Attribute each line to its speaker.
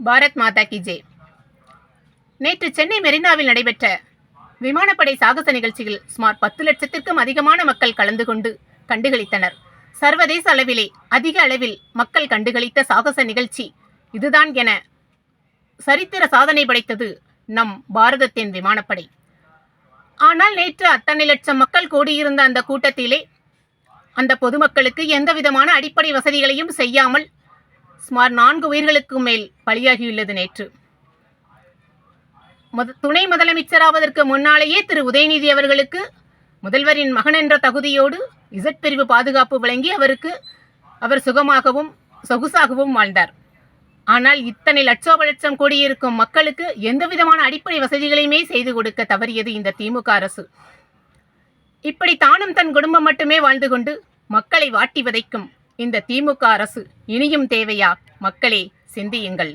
Speaker 1: பாரத் மாதா கி J. நேற்று சென்னை மெரினாவில் நடைபெற்ற விமானப்படை சாகச நிகழ்ச்சியில் சுமார் பத்து லட்சத்திற்கும் அதிகமான மக்கள் கலந்து கொண்டு கண்டுகளித்தனர். சர்வதேச அளவிலே அதிக அளவில் மக்கள் கண்டுகளித்த சாகச நிகழ்ச்சி இதுதான் என சரித்திர சாதனை படைத்தது நம் பாரதத்தின் விமானப்படை. ஆனால் நேற்று அத்தனை லட்சம் மக்கள் கூடியிருந்த அந்த கூட்டத்திலே அந்த பொதுமக்களுக்கு எந்தவிதமான அடிப்படை வசதிகளையும் செய்யாமல் சுமார் நான்கு உயிர்களுக்கு மேல் பலியாகியுள்ளது நேற்று. முத துணை முதலமைச்சராவதற்கு முன்னாலேயே திரு. உதயநிதி அவர்களுக்கு முதல்வரின் மகன் என்ற தகுதியோடு இசட் பிரிவு பாதுகாப்பு வழங்கி அவருக்கு அவர் சுகமாகவும் சொகுசாகவும் வாழ்ந்தார். ஆனால் இத்தனை லட்சோப லட்சம் கூடியிருக்கும் மக்களுக்கு எந்த விதமான அடிப்படை வசதிகளையுமே செய்து கொடுக்க தவறியது இந்த திமுக அரசு. இப்படி தானும் தன் குடும்பம் மட்டுமே வாழ்ந்து கொண்டு மக்களை வாட்டி வதைக்கும் இந்த திமுக அரசு இனியும் தேவையா? மக்களே சிந்தியுங்கள்.